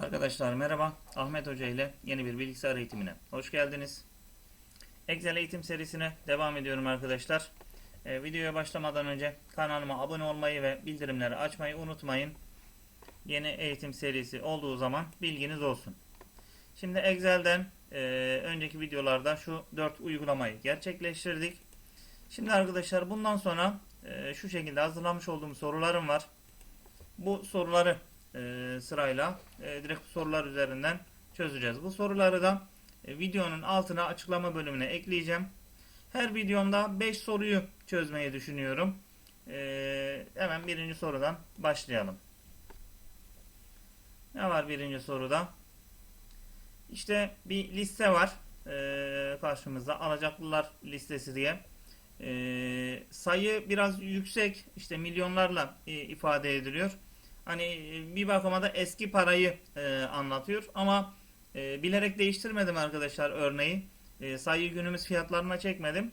Arkadaşlar merhaba. Ahmet Hoca ile yeni bir bilgisayar eğitimine hoş geldiniz. Excel eğitim serisine devam ediyorum arkadaşlar. Ee, videoya başlamadan önce kanalıma abone olmayı ve bildirimleri açmayı unutmayın. Yeni eğitim serisi olduğu zaman bilginiz olsun. Şimdi Excel'den e, önceki videolarda şu 4 uygulamayı gerçekleştirdik. Şimdi arkadaşlar bundan sonra e, şu şekilde hazırlamış olduğum sorularım var. Bu soruları e, sırayla e, direkt sorular üzerinden çözeceğiz. Bu soruları da e, videonun altına açıklama bölümüne ekleyeceğim. Her videomda 5 soruyu çözmeyi düşünüyorum. E, hemen birinci sorudan başlayalım. Ne var birinci soruda? İşte bir liste var e, karşımızda alacaklılar listesi diye. E, sayı biraz yüksek işte milyonlarla e, ifade ediliyor hani e, bir bakıma da eski parayı e, anlatıyor ama e, bilerek değiştirmedim arkadaşlar örneği. E, sayı günümüz fiyatlarına çekmedim.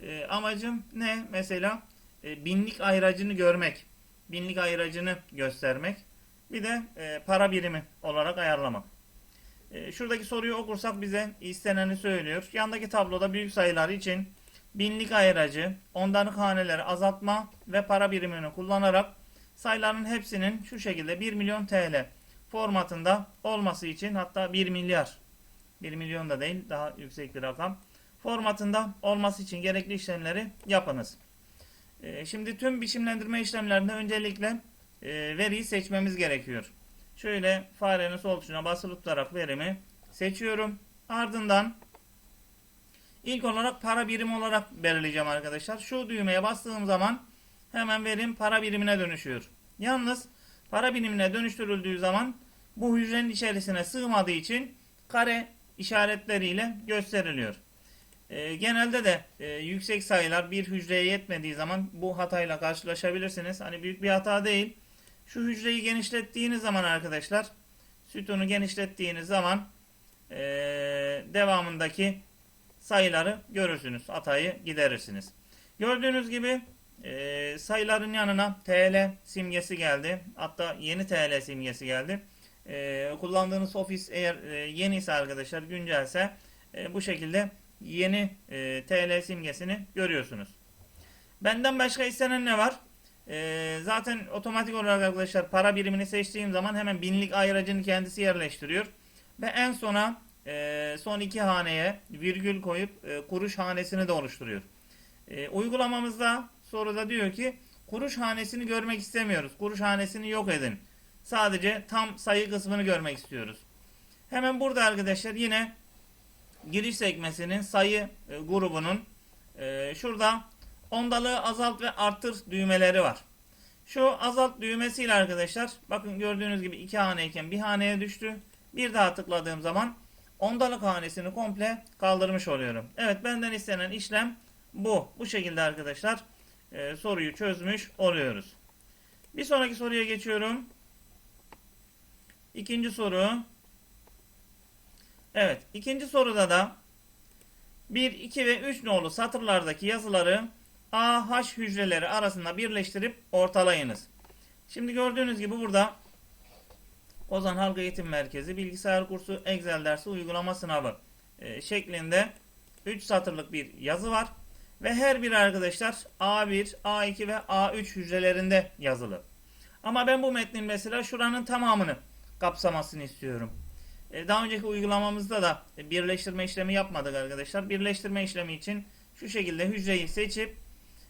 E, amacım ne? Mesela e, binlik ayracını görmek. Binlik ayracını göstermek. Bir de e, para birimi olarak ayarlamak. E, şuradaki soruyu okursak bize isteneni söylüyor. Yandaki tabloda büyük sayılar için binlik ayracı, ondalık haneleri azaltma ve para birimini kullanarak sayıların hepsinin şu şekilde 1 milyon TL formatında olması için hatta 1 milyar 1 milyon da değil daha yüksek bir rakam formatında olması için gerekli işlemleri yapınız. Ee, şimdi tüm biçimlendirme işlemlerinde öncelikle e, veriyi seçmemiz gerekiyor. Şöyle farenin sol tuşuna basılı tutarak verimi seçiyorum. Ardından ilk olarak para birimi olarak belirleyeceğim arkadaşlar. Şu düğmeye bastığım zaman hemen verim para birimine dönüşüyor. Yalnız para birimine dönüştürüldüğü zaman bu hücrenin içerisine sığmadığı için kare işaretleriyle gösteriliyor. E, genelde de e, yüksek sayılar bir hücreye yetmediği zaman bu hatayla karşılaşabilirsiniz. Hani büyük bir hata değil. Şu hücreyi genişlettiğiniz zaman arkadaşlar sütunu genişlettiğiniz zaman e, devamındaki sayıları görürsünüz. Hatayı giderirsiniz. Gördüğünüz gibi e, sayıların yanına TL simgesi geldi. Hatta yeni TL simgesi geldi. E, kullandığınız ofis eğer e, yeni ise arkadaşlar güncelse e, bu şekilde yeni e, TL simgesini görüyorsunuz. Benden başka istenen ne var? E, zaten otomatik olarak arkadaşlar para birimini seçtiğim zaman hemen binlik ayracını kendisi yerleştiriyor. Ve en sona e, son iki haneye virgül koyup e, kuruş hanesini de oluşturuyor. E, uygulamamızda soruda diyor ki kuruş hanesini görmek istemiyoruz. Kuruş hanesini yok edin. Sadece tam sayı kısmını görmek istiyoruz. Hemen burada arkadaşlar yine giriş sekmesinin sayı e, grubunun e, şurada ondalığı azalt ve arttır düğmeleri var. Şu azalt düğmesiyle arkadaşlar bakın gördüğünüz gibi iki haneyken bir haneye düştü. Bir daha tıkladığım zaman ondalık hanesini komple kaldırmış oluyorum. Evet benden istenen işlem bu. Bu şekilde arkadaşlar e, soruyu çözmüş oluyoruz. Bir sonraki soruya geçiyorum. İkinci soru. Evet. ikinci soruda da 1, 2 ve 3 nolu satırlardaki yazıları AH hücreleri arasında birleştirip ortalayınız. Şimdi gördüğünüz gibi burada Ozan Halk Eğitim Merkezi Bilgisayar Kursu Excel dersi uygulama sınavı e, şeklinde 3 satırlık bir yazı var. Ve her bir arkadaşlar A1, A2 ve A3 hücrelerinde yazılı. Ama ben bu metnin mesela şuranın tamamını kapsamasını istiyorum. E, daha önceki uygulamamızda da birleştirme işlemi yapmadık arkadaşlar. Birleştirme işlemi için şu şekilde hücreyi seçip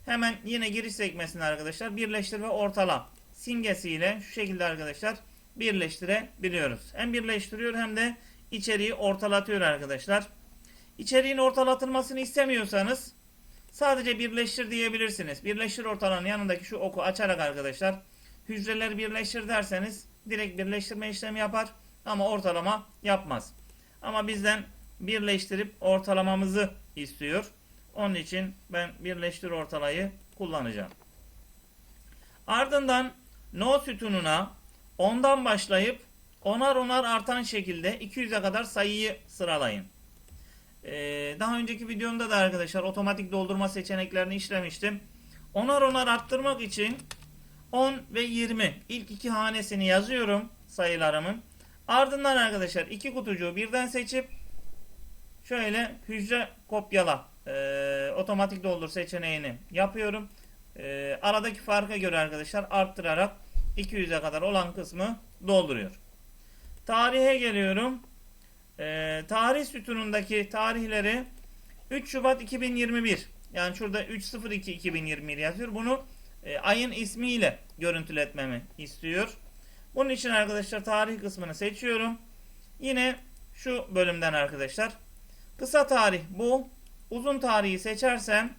hemen yine giriş sekmesine arkadaşlar birleştir ve ortala simgesiyle şu şekilde arkadaşlar birleştirebiliyoruz. Hem birleştiriyor hem de içeriği ortalatıyor arkadaşlar. İçeriğin ortalatılmasını istemiyorsanız Sadece birleştir diyebilirsiniz. Birleştir ortalanın yanındaki şu oku açarak arkadaşlar hücreleri birleştir derseniz direkt birleştirme işlemi yapar ama ortalama yapmaz. Ama bizden birleştirip ortalamamızı istiyor. Onun için ben birleştir ortalayı kullanacağım. Ardından no sütununa ondan başlayıp onar onar artan şekilde 200'e kadar sayıyı sıralayın. Ee, daha önceki videomda da arkadaşlar otomatik doldurma seçeneklerini işlemiştim. Onar onar arttırmak için 10 ve 20 ilk iki hanesini yazıyorum sayılarımın. Ardından arkadaşlar iki kutucuğu birden seçip şöyle hücre kopyala e, otomatik doldur seçeneğini yapıyorum. E, aradaki farka göre arkadaşlar arttırarak 200'e kadar olan kısmı dolduruyor. Tarihe geliyorum. E, tarih sütunundaki tarihleri 3 Şubat 2021 yani şurada 302 2021 yazıyor. Bunu e, ayın ismiyle görüntületmemi istiyor. Bunun için arkadaşlar tarih kısmını seçiyorum. Yine şu bölümden arkadaşlar. Kısa tarih bu. Uzun tarihi seçersem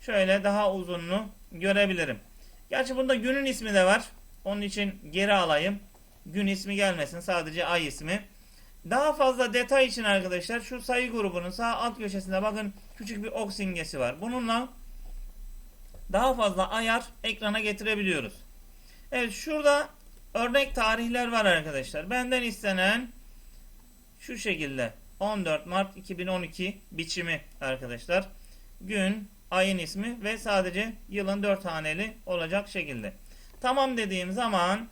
şöyle daha uzununu görebilirim. Gerçi bunda günün ismi de var. Onun için geri alayım. Gün ismi gelmesin. Sadece ay ismi. Daha fazla detay için arkadaşlar şu sayı grubunun sağ alt köşesinde bakın küçük bir ok simgesi var. Bununla daha fazla ayar ekrana getirebiliyoruz. Evet şurada örnek tarihler var arkadaşlar. Benden istenen şu şekilde 14 Mart 2012 biçimi arkadaşlar. Gün, ayın ismi ve sadece yılın 4 haneli olacak şekilde. Tamam dediğim zaman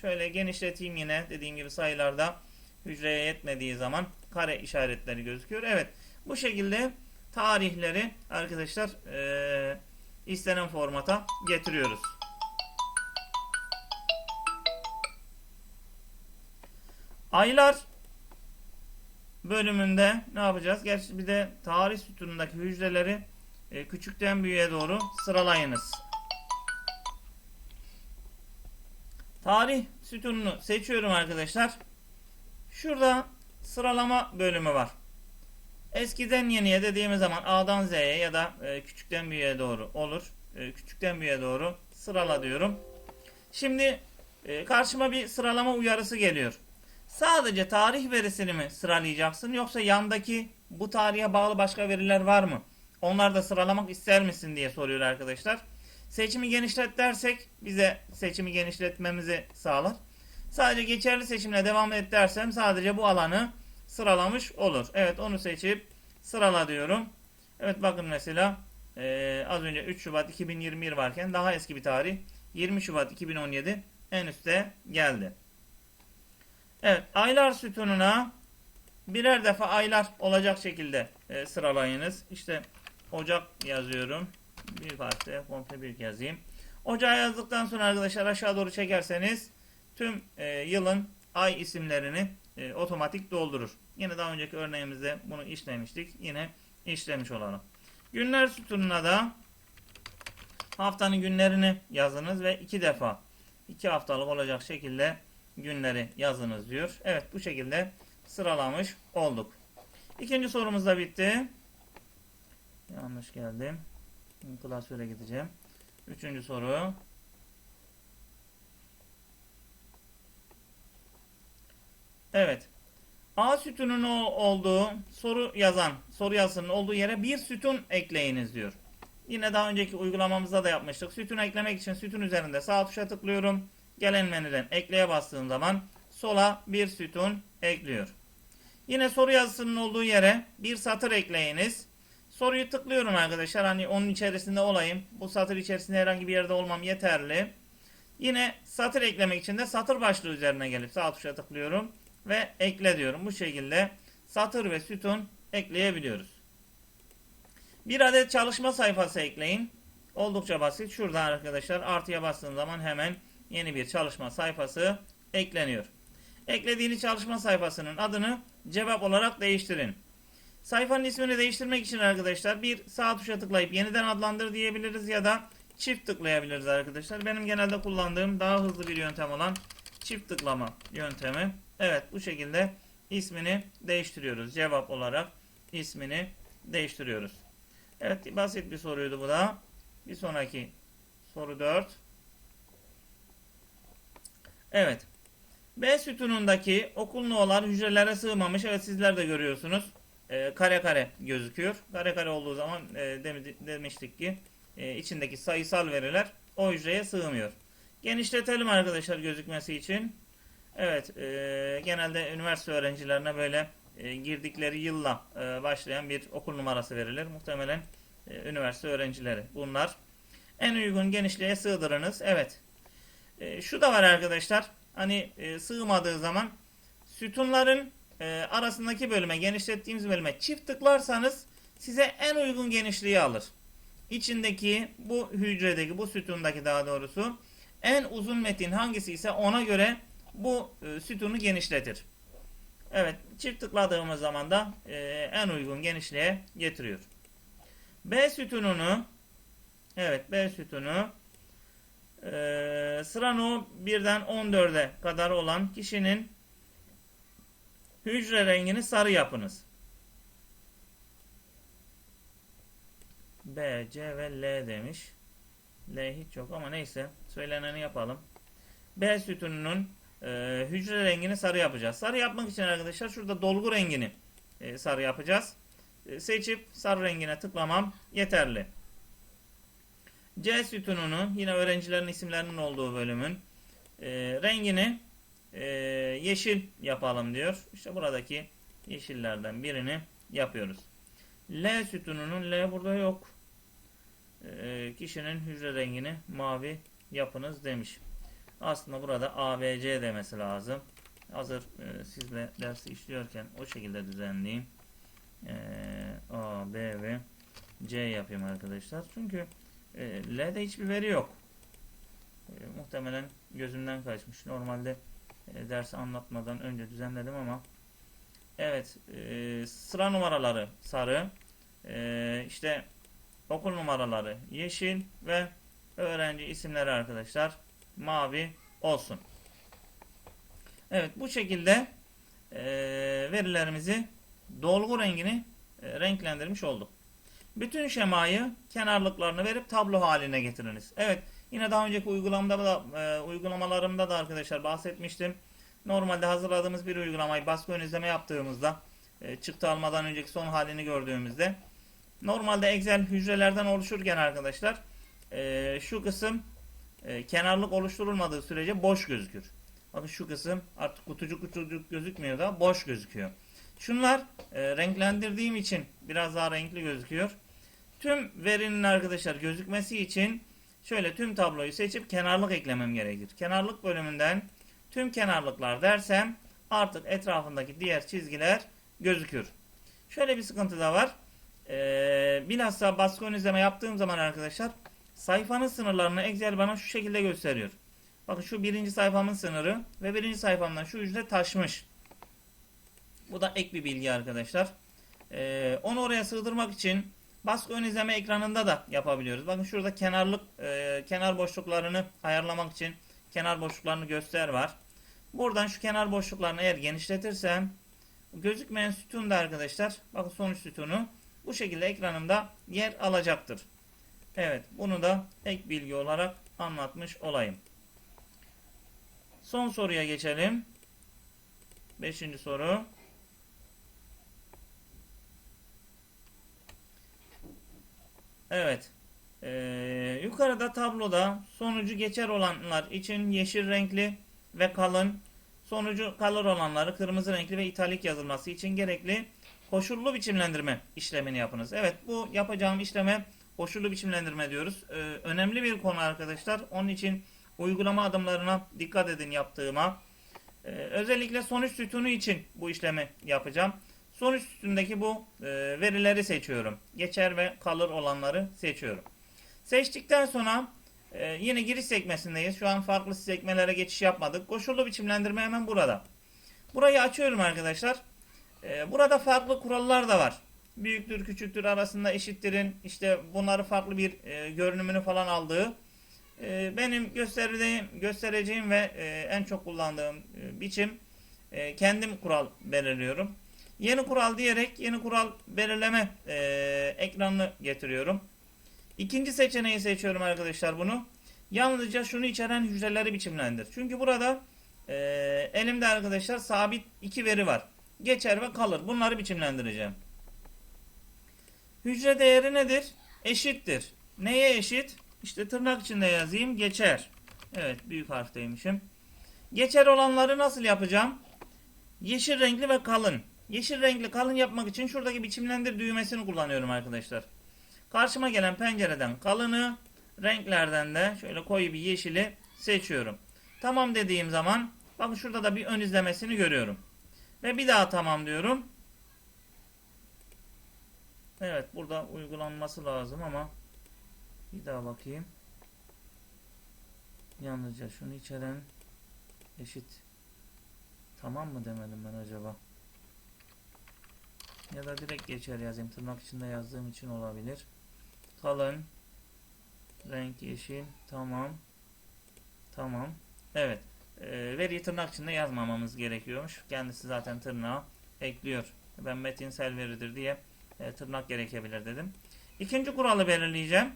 şöyle genişleteyim yine dediğim gibi sayılarda hücreye yetmediği zaman kare işaretleri gözüküyor. Evet bu şekilde tarihleri arkadaşlar e, istenen formata getiriyoruz. Aylar bölümünde ne yapacağız? Gerçi bir de tarih sütunundaki hücreleri e, küçükten büyüğe doğru sıralayınız. Tarih sütununu seçiyorum arkadaşlar. Şurada sıralama bölümü var. Eskiden yeniye dediğimiz zaman A'dan Z'ye ya da e, küçükten büyüğe doğru olur. E, küçükten büyüğe doğru sırala diyorum. Şimdi e, karşıma bir sıralama uyarısı geliyor. Sadece tarih verisini mi sıralayacaksın yoksa yandaki bu tarihe bağlı başka veriler var mı? Onlar da sıralamak ister misin diye soruyor arkadaşlar. Seçimi genişlet dersek bize seçimi genişletmemizi sağlar. Sadece geçerli seçimle devam et dersem sadece bu alanı sıralamış olur. Evet onu seçip sırala diyorum. Evet bakın mesela e, az önce 3 Şubat 2021 varken daha eski bir tarih 20 Şubat 2017 en üstte geldi. Evet aylar sütununa birer defa aylar olacak şekilde e, sıralayınız. İşte Ocak yazıyorum. Büyük harfle komple büyük yazayım. Ocağı yazdıktan sonra arkadaşlar aşağı doğru çekerseniz tüm e, yılın ay isimlerini e, otomatik doldurur. Yine daha önceki örneğimizde bunu işlemiştik. Yine işlemiş olalım. Günler sütununa da haftanın günlerini yazınız ve iki defa iki haftalık olacak şekilde günleri yazınız diyor. Evet bu şekilde sıralamış olduk. İkinci sorumuz da bitti. Yanlış geldim. Klasöre gideceğim. Üçüncü soru. Evet. A sütunun olduğu soru yazan, soru yazısının olduğu yere bir sütun ekleyiniz diyor. Yine daha önceki uygulamamızda da yapmıştık. Sütun eklemek için sütun üzerinde sağ tuşa tıklıyorum. Gelen menüden ekleye bastığım zaman sola bir sütun ekliyor. Yine soru yazısının olduğu yere bir satır ekleyiniz. Soruyu tıklıyorum arkadaşlar. Hani onun içerisinde olayım. Bu satır içerisinde herhangi bir yerde olmam yeterli. Yine satır eklemek için de satır başlığı üzerine gelip sağ tuşa tıklıyorum ve ekle diyorum. Bu şekilde satır ve sütun ekleyebiliyoruz. Bir adet çalışma sayfası ekleyin. Oldukça basit. Şurada arkadaşlar artıya bastığım zaman hemen yeni bir çalışma sayfası ekleniyor. Eklediğiniz çalışma sayfasının adını cevap olarak değiştirin. Sayfanın ismini değiştirmek için arkadaşlar bir sağ tuşa tıklayıp yeniden adlandır diyebiliriz ya da çift tıklayabiliriz arkadaşlar. Benim genelde kullandığım daha hızlı bir yöntem olan çift tıklama yöntemi. Evet bu şekilde ismini değiştiriyoruz. Cevap olarak ismini değiştiriyoruz. Evet basit bir soruydu bu da. Bir sonraki soru 4. Evet. B sütunundaki okul no'lar hücrelere sığmamış. Evet sizler de görüyorsunuz. Ee, kare kare gözüküyor. Kare kare olduğu zaman e, demiştik ki e, içindeki sayısal veriler o hücreye sığmıyor. Genişletelim arkadaşlar gözükmesi için. Evet, e, genelde üniversite öğrencilerine böyle e, girdikleri yılla e, başlayan bir okul numarası verilir. Muhtemelen e, üniversite öğrencileri bunlar. En uygun genişliğe sığdırınız. Evet. E, şu da var arkadaşlar. Hani e, sığmadığı zaman sütunların e, arasındaki bölüme, genişlettiğimiz bölüme çift tıklarsanız size en uygun genişliği alır. İçindeki bu hücredeki, bu sütundaki daha doğrusu en uzun metin hangisi ise ona göre bu e, sütunu genişletir. Evet, çift tıkladığımız zaman da e, en uygun genişliğe getiriyor. B sütununu evet B sütunu e, sıra no 1'den 14'e kadar olan kişinin hücre rengini sarı yapınız. B, C ve L demiş. L hiç yok ama neyse söyleneni yapalım. B sütununun e, hücre rengini sarı yapacağız. Sarı yapmak için arkadaşlar şurada dolgu rengini e, sarı yapacağız. E, seçip sarı rengine tıklamam yeterli. C sütununu yine öğrencilerin isimlerinin olduğu bölümün e, rengini yeşil yapalım diyor. İşte buradaki yeşillerden birini yapıyoruz. L sütununun L burada yok. Kişinin hücre rengini mavi yapınız demiş. Aslında burada ABC demesi lazım. Hazır e, sizle dersi işliyorken o şekilde düzenleyeyim. E, A, B ve C yapayım arkadaşlar. Çünkü e, L'de hiçbir veri yok. E, muhtemelen gözümden kaçmış. Normalde e, dersi anlatmadan önce düzenledim ama evet e, sıra numaraları sarı e, işte okul numaraları yeşil ve öğrenci isimleri arkadaşlar mavi olsun. Evet bu şekilde e, verilerimizi dolgu rengini e, renklendirmiş olduk. Bütün şemayı kenarlıklarını verip tablo haline getiriniz. Evet yine daha önceki uygulamada da, e, uygulamalarımda da arkadaşlar bahsetmiştim. Normalde hazırladığımız bir uygulamayı baskı ön izleme yaptığımızda e, çıktı almadan önceki son halini gördüğümüzde normalde Excel hücrelerden oluşurken arkadaşlar e, şu kısım e, kenarlık oluşturulmadığı sürece boş gözükür. Bakın şu kısım artık kutucuk kutucuk gözükmüyor da boş gözüküyor. Şunlar e, renklendirdiğim için biraz daha renkli gözüküyor. Tüm verinin arkadaşlar gözükmesi için şöyle tüm tabloyu seçip kenarlık eklemem gerekir. Kenarlık bölümünden tüm kenarlıklar dersem artık etrafındaki diğer çizgiler gözükür. Şöyle bir sıkıntı da var. Ee, bilhassa baskı ön izleme yaptığım zaman arkadaşlar sayfanın sınırlarını Excel bana şu şekilde gösteriyor. Bakın şu birinci sayfamın sınırı ve birinci sayfamdan şu hücre taşmış. Bu da ek bir bilgi arkadaşlar. Ee, onu oraya sığdırmak için baskı ön izleme ekranında da yapabiliyoruz. Bakın şurada kenarlık e, kenar boşluklarını ayarlamak için kenar boşluklarını göster var. Buradan şu kenar boşluklarını eğer genişletirsem gözükmeyen sütun da arkadaşlar bakın sonuç sütunu bu şekilde ekranımda yer alacaktır. Evet bunu da ek bilgi olarak anlatmış olayım. Son soruya geçelim. Beşinci soru. Evet. Ee, yukarıda tabloda sonucu geçer olanlar için yeşil renkli ve kalın, sonucu kalır olanları kırmızı renkli ve italik yazılması için gerekli koşullu biçimlendirme işlemini yapınız. Evet bu yapacağım işleme koşullu biçimlendirme diyoruz. Ee, önemli bir konu arkadaşlar. Onun için uygulama adımlarına dikkat edin yaptığıma. Ee, özellikle sonuç sütunu için bu işlemi yapacağım. Sonuç sütundaki bu e, verileri seçiyorum. Geçer ve kalır olanları seçiyorum. Seçtikten sonra e, yine giriş sekmesindeyiz. Şu an farklı sekmelere geçiş yapmadık. Koşullu biçimlendirme hemen burada. Burayı açıyorum arkadaşlar. E, burada farklı kurallar da var. Büyüktür, küçüktür arasında eşittirin. İşte bunları farklı bir e, görünümünü falan aldığı. E, benim göstereceğim, göstereceğim ve e, en çok kullandığım e, biçim e, kendim kural belirliyorum. Yeni kural diyerek yeni kural belirleme e, ekranını getiriyorum. İkinci seçeneği seçiyorum arkadaşlar bunu. Yalnızca şunu içeren hücreleri biçimlendir. Çünkü burada e, elimde arkadaşlar sabit iki veri var. Geçer ve kalır. Bunları biçimlendireceğim. Hücre değeri nedir? Eşittir. Neye eşit? İşte tırnak içinde yazayım. Geçer. Evet büyük harfteymişim. Geçer olanları nasıl yapacağım? Yeşil renkli ve kalın. Yeşil renkli kalın yapmak için şuradaki biçimlendir düğmesini kullanıyorum arkadaşlar. Karşıma gelen pencereden kalını, renklerden de şöyle koyu bir yeşili seçiyorum. Tamam dediğim zaman bakın şurada da bir ön izlemesini görüyorum. Ve bir daha tamam diyorum. Evet burada uygulanması lazım ama bir daha bakayım. Yalnızca şunu içeren eşit tamam mı demedim ben acaba? Ya da direkt geçer yazayım. Tırnak içinde yazdığım için olabilir. Kalın renk yeşil tamam tamam evet e, veriyi tırnak içinde yazmamamız gerekiyormuş. Kendisi zaten tırnağı ekliyor. Ben metinsel veridir diye e, tırnak gerekebilir dedim. İkinci kuralı belirleyeceğim.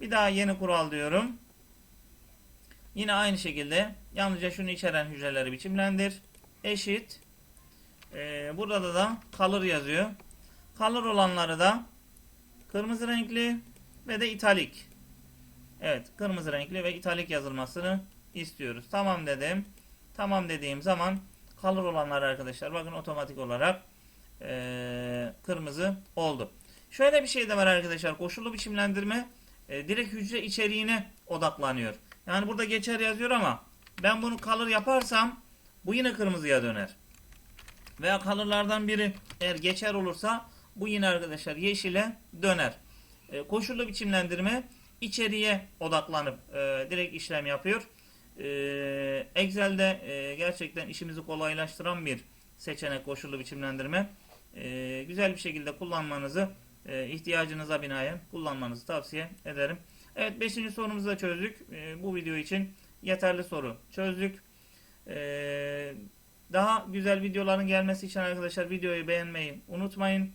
Bir daha yeni kural diyorum. Yine aynı şekilde yalnızca şunu içeren hücreleri biçimlendir. Eşit. E, burada da color yazıyor. Color olanları da kırmızı renkli ve de italik. Evet kırmızı renkli ve italik yazılmasını istiyoruz. Tamam dedim. Tamam dediğim zaman color olanlar arkadaşlar bakın otomatik olarak eee, kırmızı oldu. Şöyle bir şey de var arkadaşlar. Koşullu biçimlendirme e, direkt hücre içeriğine odaklanıyor. Yani burada geçer yazıyor ama ben bunu color yaparsam bu yine kırmızıya döner. Veya colorlardan biri eğer geçer olursa bu yine arkadaşlar yeşile döner. E, koşullu biçimlendirme içeriye odaklanıp e, direkt işlem yapıyor. E, Excel'de e, gerçekten işimizi kolaylaştıran bir seçenek koşullu biçimlendirme. E, güzel bir şekilde kullanmanızı e, ihtiyacınıza binaen kullanmanızı tavsiye ederim. Evet 5. sorumuzu da çözdük. E, bu video için yeterli soru çözdük. E, daha güzel videoların gelmesi için arkadaşlar videoyu beğenmeyi unutmayın.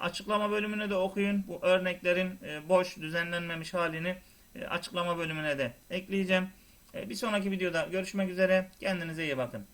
Açıklama bölümüne de okuyun. Bu örneklerin e, boş düzenlenmemiş halini e, açıklama bölümüne de ekleyeceğim. Bir sonraki videoda görüşmek üzere. Kendinize iyi bakın.